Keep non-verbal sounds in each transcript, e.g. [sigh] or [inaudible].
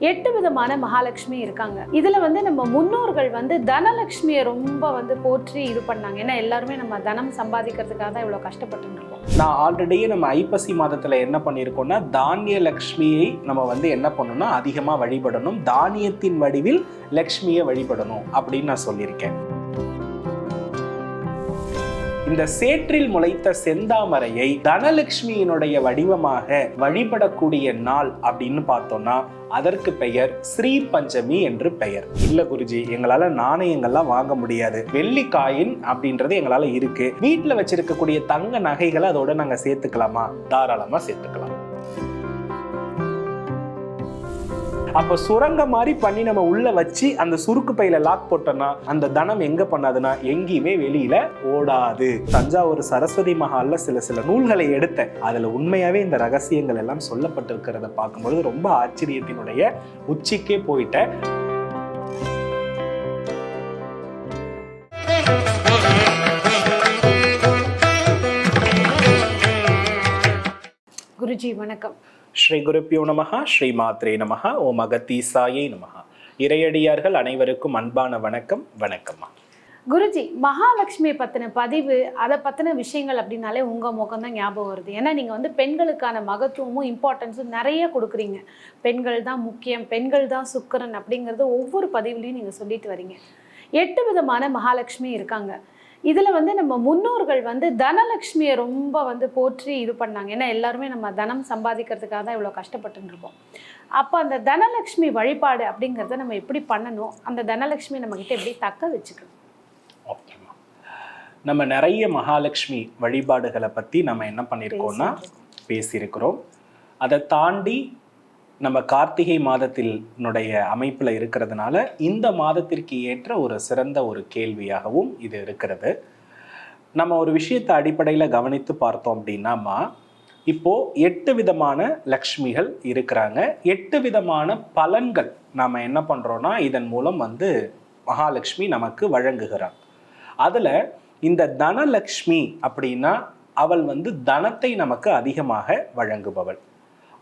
எட்டு விதமான மகாலட்சுமி இருக்காங்க. இதுல வந்து நம்ம முன்னோர்கள் வந்து தனலட்சுமியை ரொம்ப வந்து போற்றி இது பண்ணாங்க. ஏன்னா எல்லாருமே நம்ம தனம் சம்பாதிக்கிறதுக்காக தான் இவ்வளவு கஷ்டப்பட்டு இருக்கோம். நான் ஆல்ரெடியே நம்ம ஐப்பசி மாதத்துல என்ன பண்ணியிருக்கோம்னா தானிய லக்ஷ்மியை நம்ம வந்து என்ன பண்ணணும்னா அதிகமாக வழிபடணும். தானியத்தின் வடிவில் லக்ஷ்மியை வழிபடணும் அப்படின்னு நான் சொல்லியிருக்கேன். இந்த சேற்றில் முளைத்த செந்தாமரையை தனலட்சுமியினுடைய வடிவமாக வழிபடக்கூடிய நாள் அப்படின்னு பார்த்தோம்னா அதற்கு பெயர் ஸ்ரீ பஞ்சமி என்று பெயர். இல்ல குருஜி எங்களால நாணயங்கள்லாம் வாங்க முடியாது. வெள்ளி காயின் அப்படின்றது எங்களால இருக்கு. வீட்டுல வச்சிருக்கக்கூடிய தங்க நகைகளை அதோட நாங்க சேர்த்துக்கலாமா? தாராளமா சேர்த்துக்கலாம். அப்ப சுரங்க மாதிரி பண்ணி நம்ம உள்ள வச்சு அந்த சுருக்கு பையில லாக் போட்டோம்னா அந்த தனம் எங்க பண்ணாதுன்னா எங்கேயுமே வெளியில ஓடாது. தஞ்சாவூர் சரஸ்வதி மகால்ல சில சில நூல்களை எடுத்தேன். அதுல உண்மையாவே இந்த ரகசியங்கள் எல்லாம் சொல்லப்பட்டிருக்கிறத பார்க்கும்பொழுது ரொம்ப ஆச்சரியத்தினுடைய உச்சிக்கே போயிட்டேன். குருஜி வணக்கம். ஸ்ரீ குருப்பியோ நமகா ஸ்ரீ மாத்ரே நமகா ஓம் அகத்தீசாயை நமகா இறையடியார்கள் அனைவருக்கும் அன்பான வணக்கம் வணக்கம்மா. குருஜி மகாலட்சுமியை பத்தின பதிவு அதை பத்தின விஷயங்கள் அப்படின்னாலே உங்க முகம் தான் ஞாபகம் வருது. ஏன்னா நீங்க வந்து பெண்களுக்கான மகத்துவமும் இம்பார்ட்டன்ஸும் நிறைய கொடுக்குறீங்க. பெண்கள் தான் முக்கியம் பெண்கள் தான் சுக்கரன் அப்படிங்கறது ஒவ்வொரு பதிவுலையும் நீங்க சொல்லிட்டு வரீங்க. எட்டு விதமான மகாலட்சுமி இருக்காங்க. இதுல வந்து நம்ம முன்னோர்கள் வந்து தனலட்சுமியை ரொம்ப வந்து போற்றி இது பண்ணாங்க. ஏன்னா எல்லாருமே நம்ம தனம் சம்பாதிக்கிறதுக்காக தான் இவ்வளோ கஷ்டப்பட்டு இருக்கோம் அப்போ அந்த தனலட்சுமி வழிபாடு அப்படிங்கிறத நம்ம எப்படி பண்ணணும்? அந்த தனலட்சுமி நம்ம கிட்ட எப்படி தக்க வச்சுக்கணும்? நம்ம நிறைய மகாலட்சுமி வழிபாடுகளை பற்றி நம்ம என்ன பண்ணியிருக்கோம்னா பேசியிருக்கிறோம். அதை தாண்டி நம்ம கார்த்திகை மாதத்தினுடைய அமைப்பில் இருக்கிறதுனால இந்த மாதத்திற்கு ஏற்ற ஒரு சிறந்த ஒரு கேள்வியாகவும் இது இருக்கிறது. நம்ம ஒரு விஷயத்தை அடிப்படையில் கவனித்து பார்த்தோம் அப்படின்னாமா இப்போ எட்டு விதமான லக்ஷ்மிகள் இருக்கிறாங்க. எட்டு விதமான பலன்கள் நாம் என்ன பண்ணுறோன்னா இதன் மூலம் வந்து மகாலட்சுமி நமக்கு வழங்குகிறார் அதில் இந்த தனலக்ஷ்மி அப்படின்னா அவள் வந்து தனத்தை நமக்கு அதிகமாக வழங்குபவள்.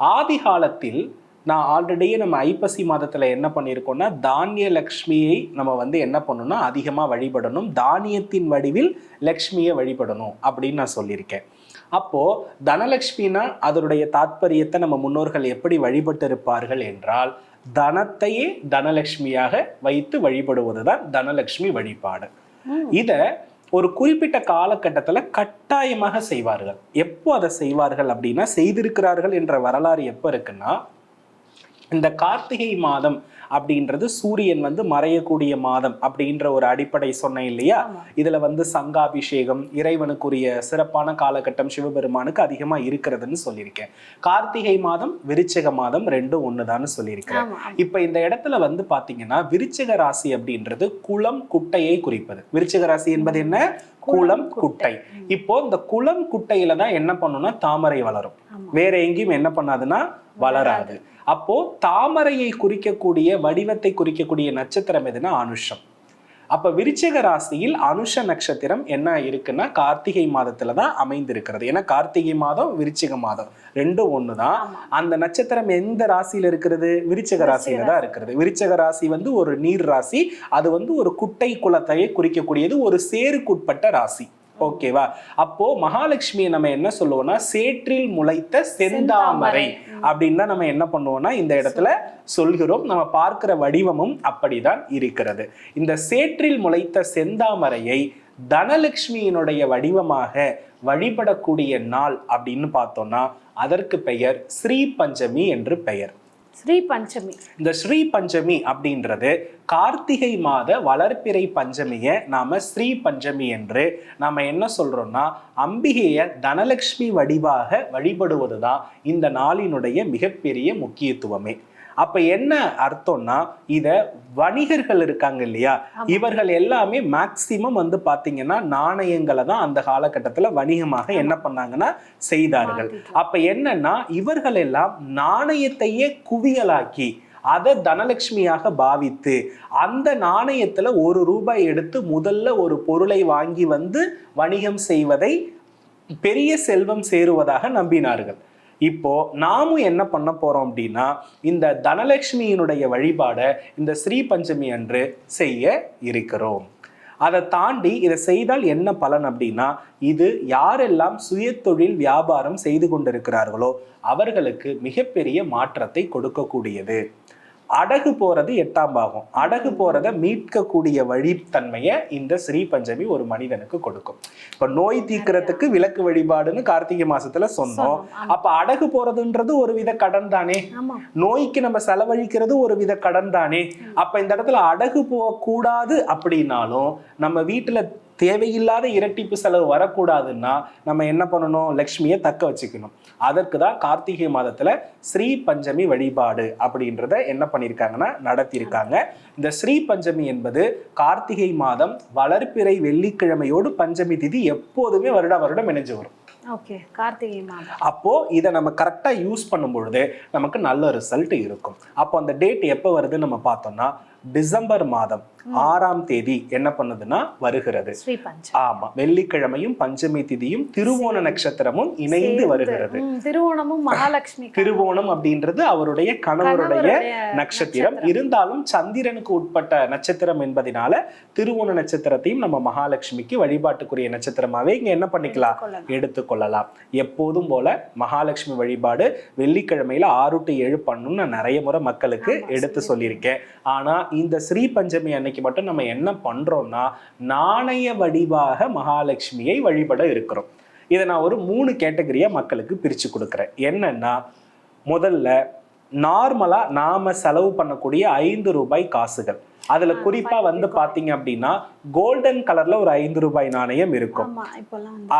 ஆதி காலத்தில் நான் ஆல்ரெடியே நம்ம ஐப்பசி மாதத்துல என்ன பண்ணியிருக்கோம்னா தானிய லக்ஷ்மியை நம்ம வந்து என்ன பண்ணணும்னா அதிகமாக வழிபடணும். தானியத்தின் வடிவில் லக்ஷ்மியை வழிபடணும் அப்படின்னு நான் சொல்லியிருக்கேன். அப்போ தனலக்ஷ்மினா அதனுடைய தாத்பரியத்தை நம்ம முன்னோர்கள் எப்படி வழிபட்டு இருப்பார்கள் என்றால் தனத்தையே தனலக்ஷ்மியாக வைத்து வழிபடுவதுதான் தனலக்ஷ்மி வழிபாடு. இத ஒரு குறிப்பிட்ட காலகட்டத்துல கட்டாயமாக செய்வார்கள். எப்போ அதை செய்வார்கள் அப்படின்னா செய்திருக்கிறார்கள் என்ற வரலாறு எப்போ இருக்குன்னா இந்த கார்த்திகை மாதம் அப்படின்றது சூரியன் வந்து மறையக்கூடிய மாதம் அப்படின்ற ஒரு அடிப்படை சொன்னேன் இல்லையா. இதுல வந்து சங்காபிஷேகம் இறைவனுக்குரிய சிறப்பான காலகட்டம் சிவபெருமானுக்கு அதிகமா இருக்கிறதுன்னு சொல்லியிருக்கேன். கார்த்திகை மாதம் விருச்சிக மாதம் ரெண்டும் ஒண்ணுதான்னு சொல்லியிருக்கேன். இப்ப இந்த இடத்துல வந்து பாத்தீங்கன்னா விருச்சிக ராசி அப்படின்றது குளம் குட்டையை குறிப்பது. விருச்சிக ராசி என்பது என்ன? குளம் குட்டை. இப்போ இந்த குளம் குட்டையில தான் என்ன பண்ணும்னா தாமரை வளரும். வேற எங்கேயும் என்ன பண்ணாதுன்னா வளராது. அப்போ தாமரையை குறிக்கக்கூடிய வடிவத்தை குறிக்கக்கூடிய நட்சத்திரம் எதுனா அனுஷம். அப்ப விருச்சிக ராசியில் அனுஷ நட்சத்திரம் என்ன இருக்குன்னா கார்த்திகை மாதத்துல தான் அமைந்திருக்கிறது. ஏன்னா கார்த்திகை மாதம் விருச்சிக மாதம். ரெண்டும் ஒண்ணுதான். ஆமா. அந்த நட்சத்திரம் எந்த ராசியில இருக்கிறது விருச்சிக ராசியில தான் இருக்கிறது விருச்சிக ராசி வந்து ஒரு நீர் ராசி. அது வந்து ஒரு குட்டை குலத்தையே குறிக்கக்கூடியது ஒரு சேருக்குட்பட்ட ராசி. ஓகேவா அப்போ மகாலட்சுமியை நம்ம என்ன சொல்லுவோம்னா சேற்றில் முளைத்த செந்தாமரை. அப்படின்னு தான் நம்ம என்ன பண்ணுவோம்னா இந்த இடத்துல சொல்கிறோம். நம்ம பார்க்கிற வடிவமும் அப்படிதான் இருக்கிறது. இந்த சேற்றில் முளைத்த செந்தாமரையை தனலட்சுமியினுடைய வடிவமாக வழிபடக்கூடிய நாள் அப்படின்னு பார்த்தோம்னா அதற்கு பெயர் ஸ்ரீ பஞ்சமி என்று பெயர். ஸ்ரீ பஞ்சமி. இந்த ஸ்ரீ பஞ்சமி அப்படின்றது கார்த்திகை மாத வளர்ப்பிறை பஞ்சமியை நாம ஸ்ரீ பஞ்சமி என்று நாம என்ன சொல்றோம்னா அம்பிகையை தனலட்சுமி வடிவாக வழிபடுவதுதான் இந்த நாளினுடைய மிகப்பெரிய முக்கியத்துவமே. அப்ப என்ன அர்த்தம்னா இத வணிகர்கள் இருக்காங்க இல்லையா. இவர்கள் எல்லாமே மேக்சிமம் வந்து பாத்தீங்கன்னா நாணயங்களை தான் அந்த காலகட்டத்துல வணிகமாக என்ன பண்ணாங்கன்னா செய்தார்கள். அப்ப என்னன்னா இவர்கள் எல்லாம் நாணயத்தையே குவியலாக்கி அதை தனலட்சுமியாக பாவித்து அந்த நாணயத்துல ஒரு ரூபாய் எடுத்து முதல்ல ஒரு பொருளை வாங்கி வந்து வணிகம் செய்வதை பெரிய செல்வம் சேருவதாக நம்பினார்கள் இப்போ நாமும் என்ன பண்ண போறோம் அப்படின்னா இந்த தனலட்சுமியினுடைய வழிபாடை இந்த ஸ்ரீ பஞ்சமி அன்று செய்ய இருக்கிறோம். அதை தாண்டி இதை செய்தால் என்ன பலன் அப்படின்னா இது யாரெல்லாம் சுயதொழில் வியாபாரம் செய்து கொண்டிருக்கிறார்களோ அவர்களுக்கு மிகப்பெரிய மாற்றத்தை கொடுக்கக்கூடியது. அடகு போறது எட்டாம் பாகம். அடகு போறதை மீட்கக்கூடிய வழித்தன்மையை இந்த ஸ்ரீ பஞ்சமி ஒரு மனிதனுக்கு கொடுக்கும். இப்ப நோய் தீர்க்கறதுக்கு விளக்கு வழிபாடுன்னு கார்த்திகை மாசத்துல சொன்னோம். அப்ப அடகு போறதுன்றது ஒரு வித கடன் தானே? நோய்க்கு நம்ம செலவழிக்கிறது ஒரு வித கடன் தானே? அப்ப இந்த இடத்துல அடகு போகக்கூடாது அப்படின்னாலும் நம்ம வீட்டுல தேவையில்லாத இரட்டிப்பு செலவு வரக்கூடாதுன்னா நம்ம என்ன பண்ணணும்? லக்ஷ்மியை தக்க வச்சுக்கணும். அதற்கு தான் கார்த்திகை மாதத்துல ஸ்ரீ பஞ்சமி வழிபாடு அப்படின்றத என்ன பண்ணியிருக்காங்கன்னா நடத்தியிருக்காங்க இந்த ஸ்ரீ பஞ்சமி என்பது கார்த்திகை மாதம் வளர்ப்பிறை வெள்ளிக்கிழமையோடு பஞ்சமி திதி எப்போதுமே வருட வருடம் இணைஞ்சு வரும். ஓகே கார்த்திகை மாதம். அப்போ இதை நம்ம கரெக்டாக யூஸ் பண்ணும் பொழுது நமக்கு நல்ல ரிசல்ட் இருக்கும். அப்போ அந்த டேட் எப்போ வருதுன்னு நம்ம பார்த்தோம்னா டிசம்பர் மாதம் ஆறாம் தேதி என்ன பண்ணுதுன்னா வருகிறது. ஆமா வெள்ளிக்கிழமையும் பஞ்சமி திதியும் திருவோண நட்சத்திரமும் இணைந்து வருகிறது. திருவோணமும் மகாலட்சுமி திருவோணம் அப்படின்றது அவருடைய கணவருடைய நட்சத்திரம். இருந்தாலும் சந்திரனுக்கு உட்பட்ட நட்சத்திரம் என்பதனால திருவோண நட்சத்திரத்தையும் நம்ம மகாலட்சுமிக்கு வழிபாட்டுக்குரிய நட்சத்திரமாவே இங்க என்ன பண்ணிக்கலாம்? கொள்ளலாம். எப்போதும் போல மகாலட்சுமி வழிபாடு வெள்ளிக்கிழமையில ஆறு டு ஏழு பண்ணணும்னு நான் நிறைய முறை மக்களுக்கு எடுத்து சொல்லியிருக்கேன். ஆனா இந்த ஸ்ரீ பஞ்சமி அன்னைக்கு மட்டும் நம்ம என்ன பண்றோம்னா நாணய வடிவாக மகாலட்சுமியை வழிபட இருக்கிறோம். இதை நான் ஒரு மூணு கேட்டகரியா மக்களுக்கு பிரிச்சு கொடுக்குறேன். என்னன்னா முதல்ல நார்மலா நாம செலவு பண்ணக்கூடிய ஐந்து ரூபாய் காசுகள். அதுல குறிப்பா வந்து பாத்தீங்க அப்படின்னா கோல்டன் கலர்ல ஒரு ஐந்து ரூபாய் நாணயம் இருக்கும்.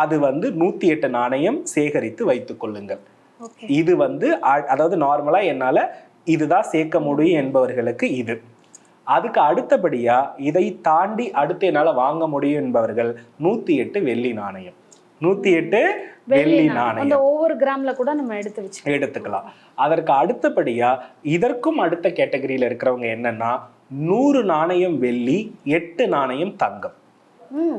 அது வந்து நூத்தி எட்டு நாணயம் சேகரித்து வைத்துக் கொள்ளுங்கள். இது வந்து அதாவது நார்மலா என்னால இதுதான் சேர்க்க முடியும் என்பவர்களுக்கு இது. அதுக்கு அடுத்தபடியா இதை தாண்டி அடுத்து என்னால வாங்க முடியும் என்பவர்கள் நூத்தி எட்டு வெள்ளி நாணயம். நூத்தி எட்டு வெள்ளி நாணயம். அந்த ஒவ்வொரு கிராம்ல கூட நம்ம எடுத்து வச்சுக்கலாம். எடுத்துக்கலாம். அதற்கு அடுத்தபடியா இதற்கும் அடுத்த கேட்டகரியில இருக்கிறவங்க என்னன்னா நூறு நாணயம் வெள்ளி எட்டு நாணயம் தங்கம்.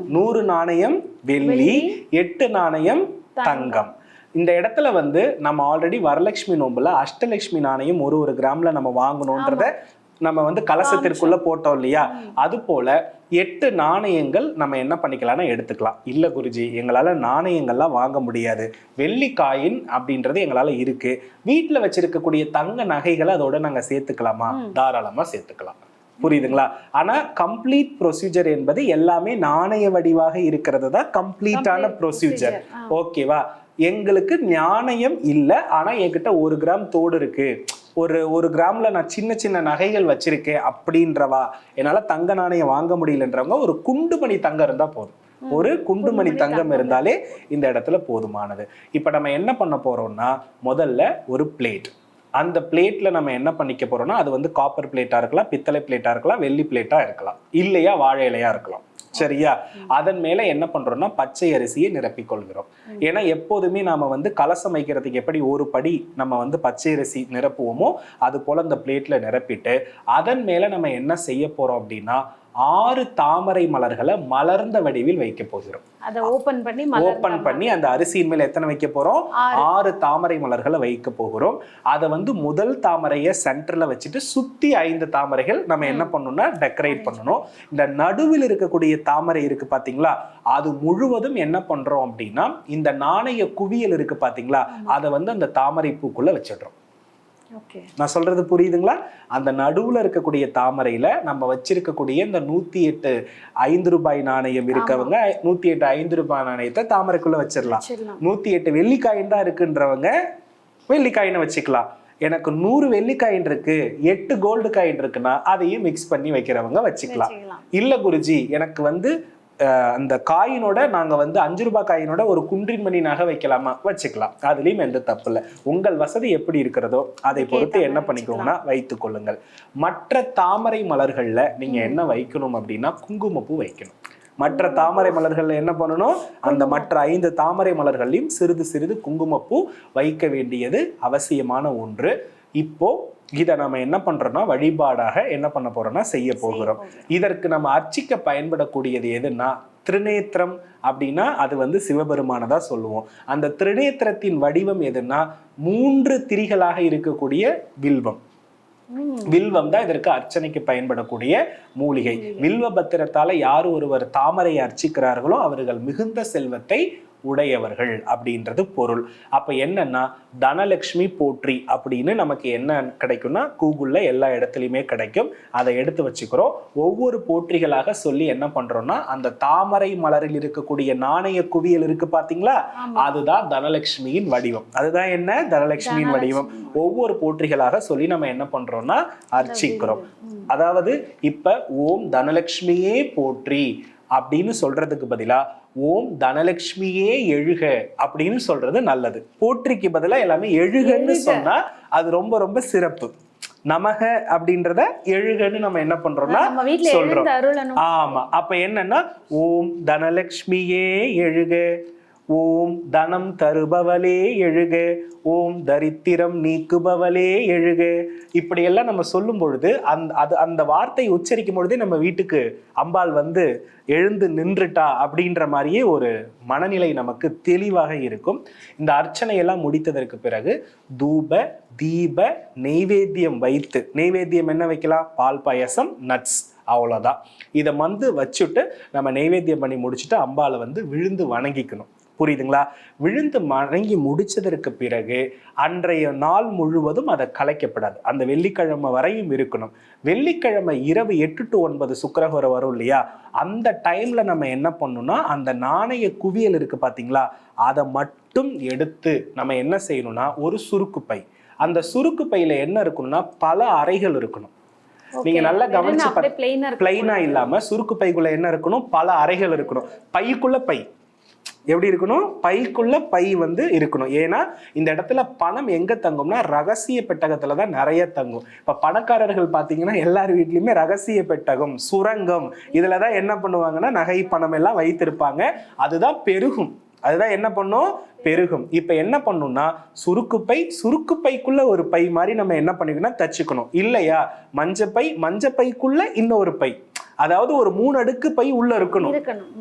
நூறு நாணயம் வெள்ளி எட்டு நாணயம் தங்கம். இந்த இடத்துல வந்து நம்ம ஆல்ரெடி வரலட்சுமி நோம்புல அஷ்டலட்சுமி நாணயம் ஒரு ஒரு கிராம்ல நம்ம வாங்கணுன்றத நம்ம வந்து கலசத்திற்குள்ள போட்டோம் இல்லையா? அது போல எட்டு நாணயங்கள் நம்ம என்ன பண்ணிக்கலாம்னா எடுத்துக்கலாம். இல்ல குருஜி எங்களால நாணயங்கள்லாம் வாங்க முடியாது. வெள்ளி காயின் அப்படின்றது எங்களால இருக்கு. வீட்டுல வச்சிருக்கக்கூடிய தங்க நகைகளை அதோட நாங்க சேர்த்துக்கலாமா? தாராளமா சேர்த்துக்கலாம். புரியுதுங்களா? ஆனா கம்ப்ளீட் ப்ரொசீஜர் என்பது எல்லாமே நாணய வடிவாக இருக்கிறது தான் கம்ப்ளீட்டான ப்ரொசீஜர். ஓகேவா? எங்களுக்கு ஞானயம் இல்லை ஆனா என்கிட்ட ஒரு கிராம் தோடு இருக்கு. ஒரு ஒரு கிராம்ல நான் சின்ன சின்ன நகைகள் வச்சிருக்கேன் அப்படின்றவா? என்னால தங்க நாணயம் வாங்க முடியலன்றவங்க ஒரு குண்டுமணி தங்கம் இருந்தா போதும். ஒரு குண்டுமணி தங்கம். இருந்தாலே இந்த இடத்துல போதுமானது. இப்ப நம்ம என்ன பண்ண போறோம்னா முதல்ல ஒரு பிளேட். அந்த பிளேட்ல நம்ம என்ன பண்ணிக்க போறோம்னா அது வந்து காப்பர் பிளேட்டா இருக்கலாம் பித்தளை பிளேட்டா இருக்கலாம் வெள்ளி பிளேட்டா இருக்கலாம். இல்லையா வாழை இலையா இருக்கலாம். சரியா? அதன் மேல என்ன பண்றோம்னா பச்சை அரிசியை நிரப்பிக் கொள்கிறோம். ஏன்னா எப்போதுமே நாம வந்து கலசம் வைக்கிறதுக்கு எப்படி ஒரு படி நம்ம வந்து பச்சை அரிசி நிரப்புவோமோ அது போல அந்த பிளேட்ல நிரப்பிட்டு அதன் மேல நம்ம என்ன செய்ய போறோம் அப்படின்னா ஆறு தாமரை மலர்களை மலர்ந்த வடிவில் வைக்க போகிறோம். அதை ஓபன் பண்ணி ஓபன் பண்ணி அந்த அரிசியின் மேல எத்தனை வைக்க போறோம்? ஆறு. தாமரை மலர்களை வைக்க போகிறோம். அதை வந்து முதல் தாமரையை சென்டர்ல வச்சுட்டு சுத்தி ஐந்து தாமரைகள் நம்ம என்ன பண்ணணும்னா டெக்கரேட் பண்ணணும். இந்த நடுவில் இருக்கக்கூடிய தாமரை இருக்கு பாத்தீங்களா? அது முழுவதும் என்ன பண்றோம் அப்படின்னா இந்த நாணய குவியல் இருக்கு பாத்தீங்களா? அதை வந்து அந்த தாமரை பூக்குள்ள வச்சிடுறோம். நான் சொல்றது புரியுதுங்களா? அந்த நடுவுல இருக்கக்கூடிய தாமரையில நம்ம வச்சிருக்கக்கூடிய இந்த நூத்தி எட்டு ஐந்து ரூபாய் நாணயம் இருக்கவங்க நூத்தி எட்டு ஐந்து ரூபாய் நாணயத்தை தாமரைக்குள்ள வச்சிடலாம் நூத்தி எட்டு வெள்ளிக்காயின் தான் இருக்குன்றவங்க வெள்ளிக்காயினை வச்சுக்கலாம். எனக்கு நூறு வெள்ளிக்காயின் இருக்கு எட்டு கோல்டு காயின் இருக்குன்னா அதையும் மிக்ஸ் பண்ணி வைக்கிறவங்க வச்சுக்கலாம். இல்ல குருஜி எனக்கு வந்து அந்த காயினோட நாங்க வந்து அஞ்சு ரூபாய் காயினோட ஒரு குன்றின் மணி நகை வைக்கலாமா? வச்சுக்கலாம். அதுலயும் எந்த தப்பு இல்லை. உங்கள் வசதி எப்படி இருக்கிறதோ அதை பொறுத்து என்ன பண்ணிக்கோங்கன்னா வைத்துக் கொள்ளுங்கள். மற்ற தாமரை மலர்கள்ல நீங்க என்ன வைக்கணும் அப்படின்னா குங்குமப்பூ வைக்கணும். மற்ற தாமரை மலர்கள்ல என்ன பண்ணணும்? அந்த மற்ற ஐந்து தாமரை மலர்களையும் சிறிது சிறிது குங்குமப்பூ வைக்க வேண்டியது அவசியமான ஒன்று. இப்போ இதை நம்ம என்ன பண்றோம்னா வழிபாடாக என்ன பண்ண போறோம்னா செய்ய போகிறோம். இதற்கு நம்ம அர்ச்சிக்க பயன்படக்கூடியது எதுன்னா திருநேத்திரம் அப்படின்னா அது வந்து சிவபெருமானதா சொல்லுவோம். அந்த திருநேத்திரத்தின் வடிவம் எதுன்னா மூன்று திரிகளாக இருக்கக்கூடிய வில்வம். வில்வம் தான் இதற்கு அர்ச்சனைக்கு பயன்படக்கூடிய மூலிகை. வில்வ பத்திரத்தால யார் ஒருவர் தாமரை அர்ச்சிக்கிறார்களோ அவர்கள் மிகுந்த செல்வத்தை உடையவர்கள் அப்படின்றது பொருள். அப்ப என்னன்னா தனலட்சுமி போற்றி அப்படின்னு நமக்கு என்ன கிடைக்கும்னா கூகுள்ல எல்லா இடத்துலையுமே கிடைக்கும். அதை எடுத்து வச்சுக்கிறோம். ஒவ்வொரு போற்றிகளாக சொல்லி என்ன பண்றோம்னா அந்த தாமரை மலரில் இருக்கக்கூடிய நாணய குவியல் இருக்கு பாத்தீங்களா? ஆமா. அதுதான் தனலட்சுமியின் வடிவம். அதுதான் என்ன? தனலட்சுமியின் வடிவம். ஒவ்வொரு போற்றிகளாக சொல்லி நம்ம என்ன பண்றோம்னா அர்ச்சிக்கிறோம். அதாவது இப்ப ஓம் தனலட்சுமியே போற்றி அப்படின்னு சொல்றதுக்கு பதிலா ஓம் தனலட்சுமியே எழுக அப்படின்னு சொல்றது நல்லது. போற்றிக்கு பதிலா எல்லாமே எழுகன்னு எழுக. சொன்னா அது ரொம்ப ரொம்ப சிறப்பு. நமக அப்படின்றத எழுகன்னு நம்ம என்ன பண்றோம்னா சொல்றோம். ஆமா அப்ப என்னன்னா ஓம் தனலட்சுமியே எழுக. ஓம் தனம் தருபவளே எழுக ஓம் தரித்திரம் நீக்குபவளே எழுக. இப்படியெல்லாம் நம்ம சொல்லும் பொழுது அந்த அது அந்த வார்த்தை உச்சரிக்கும் பொழுதே நம்ம வீட்டுக்கு அம்பாள் வந்து எழுந்து நின்றுட்டா அப்படின்ற மாதிரியே ஒரு மனநிலை நமக்கு தெளிவாக இருக்கும். இந்த அர்ச்சனையெல்லாம் முடித்ததற்கு பிறகு தூப தீப நெய்வேத்தியம் வைத்து நெய்வேத்தியம் என்ன வைக்கலாம்? பால் பாயசம் நட்ஸ் அவ்வளோதான் இதை வந்து வச்சுட்டு நம்ம நெய்வேத்தியம் பண்ணி முடிச்சுட்டு அம்பாளை வந்து விழுந்து வணங்கிக்கணும். புரியுதுங்களா? விழுந்து வணங்கி முடிச்சதற்கு பிறகு அன்றைய நாள் முழுவதும் அதை கலைக்கப்படாது. அந்த வெள்ளிக்கிழமை வரையும் இருக்கணும். வெள்ளிக்கிழமை இரவு எட்டு டு ஒன்பது சுக்கிரஹோரை வரும் இல்லையா? அந்த டைம்ல நம்ம என்ன பண்ணணும்னா அந்த நாணய குவியல் இருக்கு பாத்தீங்களா? அதை மட்டும் எடுத்து நம்ம என்ன செய்யணும்னா ஒரு சுருக்கு பை. அந்த சுருக்கு பையில என்ன இருக்கணும்னா பல அறைகள் இருக்கணும். நீங்க. நல்லா கவனிச்சு பிளைனா இல்லாம சுருக்கு பைக்குள்ள என்ன இருக்கணும்? பல அறைகள் இருக்கணும். பைக்குள்ள பை. எப்படி இருக்கணும்? பைக்குள்ள பை வந்து இருக்கணும். ஏன்னா இந்த இடத்துல பணம் எங்க தங்கும்னா ரகசிய பெட்டகத்துல தான் நிறைய தங்கும். இப்ப பணக்காரர்கள் பாத்தீங்கன்னா எல்லார் வீட்லயுமே ரகசிய பெட்டகம் சுரங்கம் இதில் தான் என்ன பண்ணுவாங்கன்னா நகை பணம் எல்லாம் வைத்திருப்பாங்க. அதுதான் பெருகும். அதுதான் என்ன பண்ணும்? பெருகும். இப்ப என்ன பண்ணும்னா சுருக்கு பை சுருக்கு பைக்குள்ள ஒரு பை மாதிரி நம்ம என்ன பண்ணிக்கணும்? தச்சுக்கணும். இல்லையா? மஞ்ச பை மஞ்ச பைக்குள்ள இன்னொரு பை. அதாவது ஒரு மூணு அடுக்கு பை உள்ள இருக்கணும்.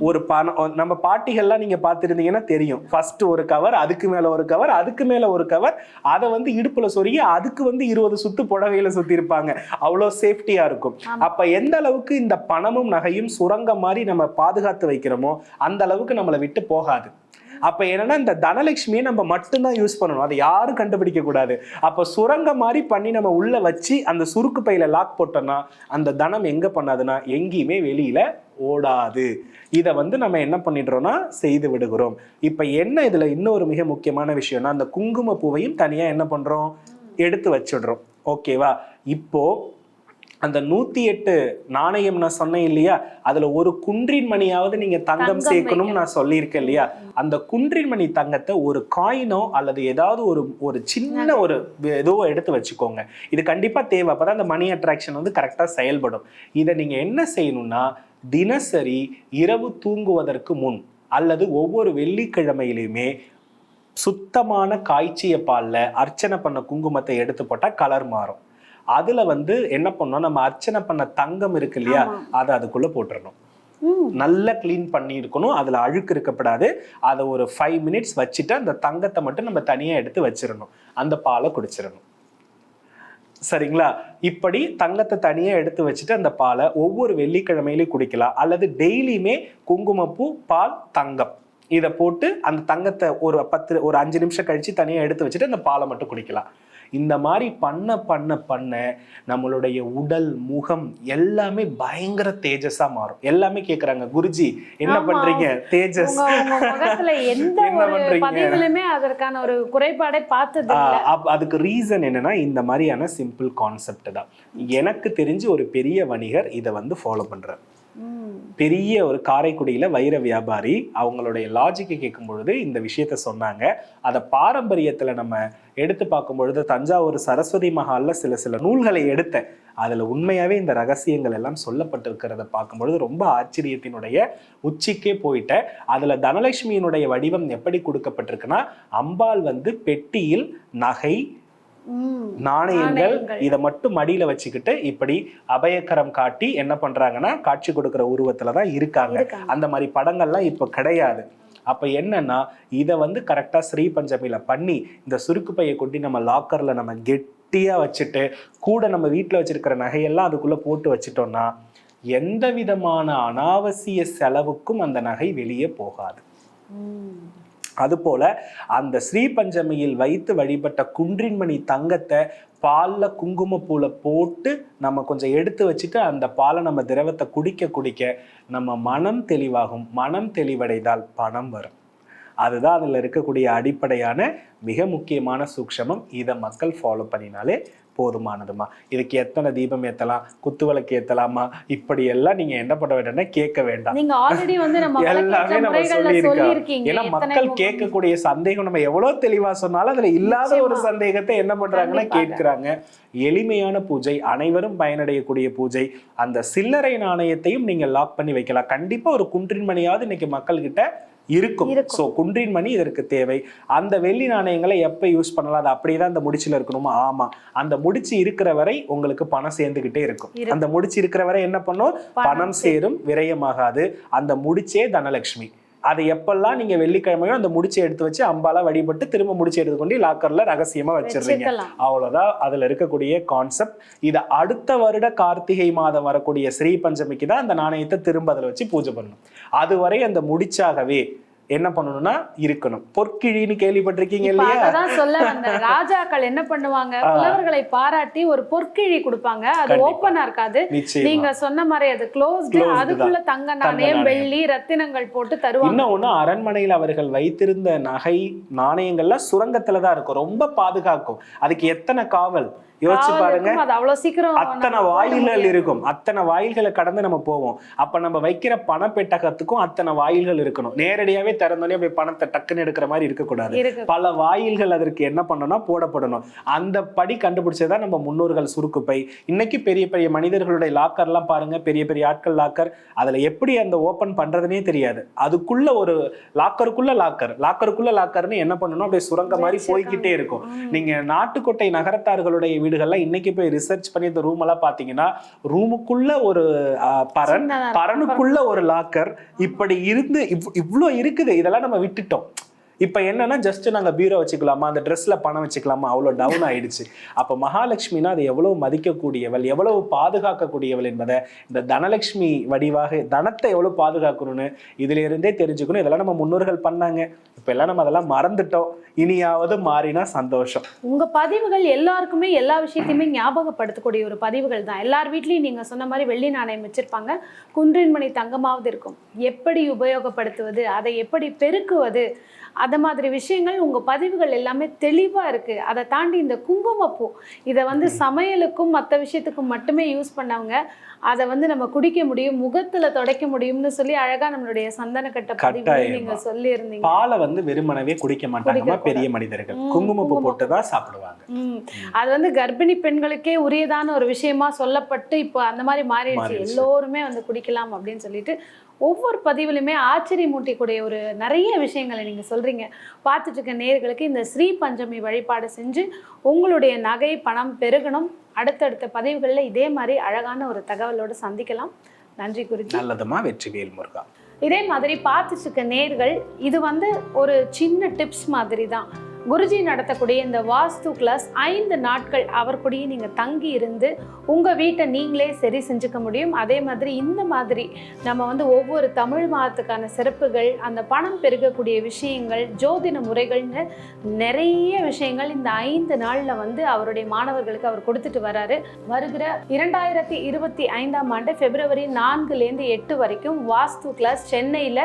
ஒரு பணம் நம்ம பாட்டிகள்லாம் நீங்க பார்த்திருந்தீங்கன்னா தெரியும். ஃபர்ஸ்ட் ஒரு கவர் அதுக்கு மேல ஒரு கவர் அதுக்கு மேல ஒரு கவர் அதை வந்து இடுப்புல சொருகி அதுக்கு வந்து இருபது சுத்து புடவையில சுத்தி இருப்பாங்க அவ்வளோ சேஃப்டியா இருக்கும். அப்ப எந்த அளவுக்கு இந்த பணமும் நகையும் சுரங்க மாதிரி நம்ம பாதுகாத்து வைக்கிறோமோ அந்த அளவுக்கு நம்மளை விட்டு போகாது. அப்ப என்னன்னா இந்த தனலட்சுமியை நம்ம மட்டும்தான் யூஸ் பண்ணணும். அதை யாரும் கண்டுபிடிக்க கூடாது. அப்ப சுரங்க மாதிரி பண்ணி நம்ம உள்ள வச்சு அந்த சுருக்கு பையில லாக் போட்டோம்னா அந்த தனம் எங்க பண்ணாதுன்னா எங்கேயுமே வெளியில ஓடாது. இதை வந்து நம்ம என்ன பண்ணிடுறோம்னா செய்து விடுகிறோம். இப்ப என்ன இதுல இன்னொரு மிக முக்கியமான விஷயம்னா அந்த குங்கும பூவையும் தனியா என்ன பண்றோம்? எடுத்து வச்சிடுறோம். ஓகேவா இப்போ அந்த நூத்தி எட்டு நாணயம் நான் சொன்னேன் இல்லையா? அதுல ஒரு குன்றின் மணியாவது நீங்க தங்கம் சேர்க்கணும்னு நான் சொல்லியிருக்கேன் இல்லையா? அந்த குன்றின் மணி தங்கத்தை ஒரு காயினோ அல்லது ஏதாவது ஒரு ஒரு சின்ன ஒரு ஏதோ எடுத்து வச்சுக்கோங்க. இது கண்டிப்பா தேவை. அப்பதான் அந்த மணி அட்ராக்ஷன் வந்து கரெக்டா செயல்படும். இதை நீங்க என்ன செய்யணும்னா தினசரி இரவு தூங்குவதற்கு முன் அல்லது ஒவ்வொரு வெள்ளிக்கிழமையிலுமே சுத்தமான காய்ச்சிய பால்ல அர்ச்சனை பண்ண குங்குமத்தை எடுத்து போட்டா கலர் மாறும். அதுல வந்து என்ன பண்ணோம்? நம்ம அர்ச்சனை பண்ண தங்கம் இருக்கு இல்லையா. அதை அதுக்குள்ள போட்டுறணும். ம். நல்லா க்ளீன் பண்ணி இருக்கணும். அதுல அழுக்கு இருக்கப்படாது அதை ஒரு ஃபைவ் மினிட்ஸ் வச்சுட்டு அந்த தங்கத்தை மட்டும் நம்ம தனியா எடுத்து வச்சிடணும். அந்த பாலை குடிச்சிடணும். சரிங்களா? இப்படி தங்கத்தை தனியா எடுத்து வச்சுட்டு அந்த பாலை ஒவ்வொரு வெள்ளிக்கிழமையிலையும் குடிக்கலாம். அல்லது டெய்லியுமே குங்குமப்பூ பால் தங்கம். இதை போட்டு அந்த தங்கத்தை ஒரு பத்து ஒரு அஞ்சு நிமிஷம் கழிச்சு தனியா எடுத்து வச்சுட்டு அந்த பாலை மட்டும் குடிக்கலாம். இந்த மாதிரி பண்ண பண்ண பண்ண நம்மளுடைய உடல் முகம் எல்லாமே பயங்கர தேஜஸா மாறும் எல்லாமே கேக்குறாங்க குருஜி என்ன. பண்றீங்க தேஜஸ் [laughs] எந்த? பதிவிலுமே அதற்கான ஒரு குறைபாடே பார்த்தது அதுக்கு ரீசன் என்னன்னா இந்த மாதிரியான சிம்பிள் கான்செப்ட் தான் எனக்கு தெரிஞ்சு ஒரு பெரிய வணிகர் இதை வந்து ஃபாலோ பண்றார். பெரிய ஒரு காரைக்குடியில வைர வியாபாரி அவங்களுடைய லாஜிக்கை கேட்கும் பொழுது இந்த விஷயத்த சொன்னாங்க. அதை பாரம்பரியத்துல நம்ம எடுத்து பார்க்கும் பொழுது தஞ்சாவூர் சரஸ்வதி மஹாலில் சில சில நூல்களை எடுத்தேன். அதுல உண்மையாவே இந்த ரகசியங்கள் எல்லாம் சொல்லப்பட்டிருக்கிறத பார்க்கும் பொழுது ரொம்ப ஆச்சரியத்தினுடைய உச்சிக்கே போயிட்டேன். அதுல தனலட்சுமியினுடைய வடிவம் எப்படி கொடுக்கப்பட்டிருக்குன்னா அம்பாள் வந்து பெட்டியில் நகை நாணயங்கள். இதை மட்டும் மடியில வச்சுக்கிட்டு இப்படி அபயக்கரம் காட்டி என்ன பண்றாங்கன்னா காட்சி கொடுக்கிற உருவத்துல தான் இருக்காங்க. அந்த மாதிரி படங்கள்லாம் இப்போ கிடையாது அப்ப என்னன்னா இதை வந்து கரெக்டா ஸ்ரீ பஞ்சமியில பண்ணி இந்த சுருக்கு பையை கொட்டி நம்ம லாக்கர்ல நம்ம கெட்டியா வச்சுட்டு கூட நம்ம வீட்ல வச்சிருக்கிற நகையெல்லாம் அதுக்குள்ள போட்டு வச்சிட்டோம்னா எந்த விதமான அனாவசிய செலவுக்கும் அந்த நகை வெளியே போகாது. அதுபோல அந்த ஸ்ரீ பஞ்சமியில் வைத்து வழிபட்ட குன்றின்மணி தங்கத்தை பாலில் குங்குமப்பூவில் போட்டு நம்ம கொஞ்சம் எடுத்து வச்சுட்டு அந்த பாலை நம்ம திரவத்தை குடிக்க குடிக்க நம்ம மனம் தெளிவாகும். மனம் தெளிவடைந்தால் பணம் வரும். அதுதான் அதில் இருக்கக்கூடிய அடிப்படையான மிக முக்கியமான சூக்ஷமம். இதை மக்கள் ஃபாலோ பண்ணினாலே போதுமானதுமா? இதுக்கு எத்தனை தீபம் ஏத்தலாம்? குத்து விளக்கு ஏத்தலாமா? இப்படி எல்லாம் நீங்க என்ன பண்ண வேண்டாம்னா கேட்க வேண்டாம். நீங்க ஆல்ரெடி வந்து நம்ம [laughs] எல்லாமே நம்ம சொல்லியிருக்கோம். ஏன்னா மக்கள். கேட்கக்கூடிய சந்தேகம் நம்ம எவ்வளவு தெளிவா சொன்னாலும் அதுல இல்லாத ஒரு. சந்தேகத்தை என்ன பண்றாங்கன்னா. கேட்கிறாங்க. எளிமையான பூஜை அனைவரும் பயனடையக்கூடிய பூஜை அந்த சில்லறை நாணயத்தையும் நீங்க லாக் பண்ணி வைக்கலாம். கண்டிப்பா ஒரு குன்றின் மணியாவது இன்னைக்கு மக்கள் கிட்ட இருக்கும். சோ குன்றின் மணி இதற்கு தேவை. அந்த வெள்ளி நாணயங்களை எப்ப யூஸ் பண்ணலாம்? அது அப்படியே தான் அந்த முடிச்சுல இருக்கணுமா? ஆமா. அந்த முடிச்சு இருக்கிற வரை உங்களுக்கு பணம் சேர்ந்துகிட்டே இருக்கும். அந்த முடிச்சு இருக்கிற வரை என்ன பண்ணும்? பணம் பணம் சேரும் விரயமாகாது. அந்த முடிச்சே தனலட்சுமி. அதை எப்பெல்லாம் நீங்க வெள்ளிக்கிழமையோ அந்த முடிச்சை எடுத்து வச்சு அம்பாலா வழிபட்டு திரும்ப முடிச்சு எடுத்து கொண்டு லாக்கர்ல ரகசியமா வச்சிடுறீங்க. அவ்வளவுதான். அதுல இருக்கக்கூடிய கான்செப்ட் இத அடுத்த வருட கார்த்திகை மாதம் வரக்கூடிய ஸ்ரீ பஞ்சமிக்கு தான் அந்த நாணயத்தை திரும்ப அதுல வச்சு பூஜை பண்ணணும். அதுவரை அந்த முடிச்சாகவே என்ன பண்ணணும்னா இருக்கணும். பொற்கிழின்னு கேள்விப்பட்டிருக்கீங்க இல்லையா? சொல்ல வந்தேன். ராஜாக்கள் என்ன பண்ணுவாங்க. புலவர்களை பாராட்டி ஒரு பொற்கிழி கொடுப்பாங்க. அது. ஓப்பனா இருக்காது. நீங்க சொன்ன மாதிரி அது க்ளோஸ்டு அதுக்குள்ள தங்க நாணயம் நாணயம். வெள்ளி ரத்தினங்கள் போட்டு தருவாங்க. இன்னும் ஒண்ணு அரண்மனையில் அவர்கள் வைத்திருந்த நகை நாணயங்கள்லாம் சுரங்கத்துல தான் இருக்கும். ரொம்ப பாதுகாக்கும். அதுக்கு எத்தனை காவல்? யோசிச்சு பாருங்க. அத்தனை வாயில்கள். இருக்கும். அத்தனை வாயில்களை கடந்து நம்ம போவோம். அப்ப நம்ம வைக்கிற பணப்பெட்டகத்துக்கும் அத்தனை வாயில்கள் இருக்கணும். நேரடியாவே திறந்தோடனே போய் பணத்தை டக்குன்னு எடுக்கிற மாதிரி இருக்கக்கூடாது. இருக்கு. பல வாயில்கள் அதற்கு என்ன பண்ணணும்னா போடப்படணும். அந்த படி கண்டுபிடிச்சதா நம்ம முன்னோர்கள் சுருக்குப்பை. இன்னைக்கு பெரிய பெரிய மனிதர்களுடைய லாக்கர்லாம் பாருங்க. பெரிய பெரிய ஆட்கள் லாக்கர் அதுல எப்படி அந்த ஓபன் பண்றதுனே தெரியாது. அதுக்குள்ள ஒரு லாக்கருக்குள்ள லாக்கர் லாக்கருக்குள்ள லாக்கர்னு என்ன பண்ணணும்? அப்படியே சுரங்க மாதிரி போய்கிட்டே இருக்கும். நீங்க நாட்டுக்கோட்டை நகரத்தார்களுடைய வீடுகள்லாம் இன்னைக்கு போய் ரிசர்ச் பண்ணி இந்த ரூம் எல்லாம் பாத்தீங்கன்னா ரூமுக்குள்ள ஒரு பரன். பரனுக்குள்ள ஒரு லாக்கர் இப்படி இருந்து இவ்- இவ்ளோ இருக்குது இதெல்லாம் நம்ம விட்டுட்டோம் இப்போ என்னன்னா ஜஸ்ட் நாங்கள் பீரோ வச்சுக்கலாமா? அந்த ட்ரெஸ்ல பணம் வச்சுக்கலாமா? அவ்வளோ டவுன் ஆயிடுச்சு. அப்போ மகாலட்சுமினா அது எவ்வளவு மதிக்கக்கூடியவள் எவ்வளவு பாதுகாக்கக்கூடியவள் என்பதை இந்த தனலட்சுமி வடிவாக தனத்தை எவ்வளவு பாதுகாக்கணும்னு இதுல இருந்தே தெரிஞ்சுக்கணும். இதெல்லாம் நம்ம முன்னோர்கள் பண்ணாங்க. இப்போ எல்லாம் நம்ம அதெல்லாம் மறந்துட்டோம். இனியாவது மாறினா சந்தோஷம். உங்க பதிவுகள் எல்லாருக்குமே எல்லா விஷயத்தையுமே ஞாபகப்படுத்தக்கூடிய ஒரு பதிவுகள் தான். எல்லார் வீட்லயும் நீங்க சொன்ன மாதிரி வெள்ளி நாணயம் வச்சிருப்பாங்க. குன்றின்மணி தங்கமாவது இருக்கும். எப்படி உபயோகப்படுத்துவது? அதை எப்படி பெருக்குவது? அந்த மாதிரி விஷயங்கள் உங்க பதிவுகள் எல்லாமே தெளிவா இருக்கு அதை தாண்டி இந்த குங்குமப்பூ இதை வந்து சமையலுக்கும் மற்ற விஷயத்துக்கும் மட்டுமே யூஸ் பண்ணவங்க அதை வந்து நம்ம குடிக்க முடியும் முகத்துல துடைக்க முடியும்னு சொல்லி அழகா நம்மளுடைய கட்டாயமா. நீங்க சொல்லி இருந்தீங்க பாலை வந்து வெறுமனவே குடிக்க குடிக்கக்கூடாது. பெரிய மனிதர்கள் குங்குமப்பூ. போட்டு தான் சாப்பிடுவாங்க. அது வந்து கர்ப்பிணி பெண்களுக்கே உரியதான ஒரு விஷயமா சொல்லப்பட்டு இப்போ அந்த மாதிரி மாறிடுச்சு. எல்லோருமே வந்து குடிக்கலாம் அப்படின்னு சொல்லிட்டு ஒவ்வொரு பதிவிலுமே ஆச்சரியமூட்டிக்கூடிய ஒரு நிறைய விஷயங்களை நீங்க சொல்றீங்க. பார்த்துட்டு இருக்க நேயர்களுக்கு இந்த ஸ்ரீ பஞ்சமி வழிபாடு செஞ்சு உங்களுடைய நகை பணம் பெருகணும். அடுத்தடுத்த பதிவுகளில் இதே மாதிரி அழகான ஒரு தகவலோடு சந்திக்கலாம். நன்றி குருஜி நல்லதுமா வெற்றிவேல் முருகா. இதே மாதிரி பார்த்துட்டு இருக்க நேர்கள் இது வந்து ஒரு சின்ன டிப்ஸ் மாதிரி தான் குருஜி நடத்தக்கூடிய இந்த வாஸ்து கிளாஸ் ஐந்து நாட்கள் அவர் கூடயே நீங்கள் தங்கி இருந்து உங்கள் வீட்டை நீங்களே சரி செஞ்சுக்க முடியும். அதே மாதிரி இந்த மாதிரி நம்ம வந்து ஒவ்வொரு தமிழ் மாதத்துக்கான சிறப்புகள் அந்த பணம் பெருகக்கூடிய விஷயங்கள் ஜோதிட முறைகள்னு நிறைய விஷயங்கள் இந்த ஐந்து நாளில் வந்து அவருடைய மாணவர்களுக்கு அவர் கொடுத்துட்டு வராரு. வருகிற இரண்டாயிரத்தி இருபத்தி ஐந்தாம் ஆண்டு பிப்ரவரி நான்குலேருந்து எட்டு வரைக்கும் வாஸ்து கிளாஸ் சென்னையில்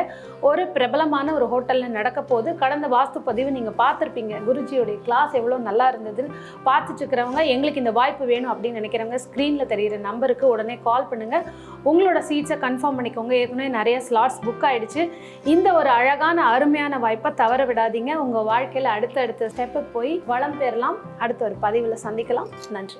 ஒரு பிரபலமான ஒரு ஹோட்டலில் நடக்க போது கடந்த வாஸ்து பதிவு நீங்கள் பார்த்துருப்பீங்க. குருஜியோடைய கிளாஸ் எவ்வளோ நல்லா இருந்ததுன்னு பார்த்துட்டு இருக்கிறவங்க எங்களுக்கு இந்த வாய்ப்பு வேணும் அப்படின்னு நினைக்கிறவங்க ஸ்க்ரீனில் தெரியிற நம்பருக்கு உடனே கால் பண்ணுங்கள் உங்களோட சீட்ஸை கன்ஃபார்ம் பண்ணிக்கோங்க. ஏற்கனவே நிறைய ஸ்லாட்ஸ் புக் ஆயிடுச்சு. இந்த ஒரு அழகான அருமையான வாய்ப்பை தவற விடாதீங்க. உங்கள் வாழ்க்கையில் அடுத்தடுத்த ஸ்டெப்புக்கு போய் வளம் பெறலாம். அடுத்த ஒரு பதிவில் சந்திக்கலாம். நன்றி.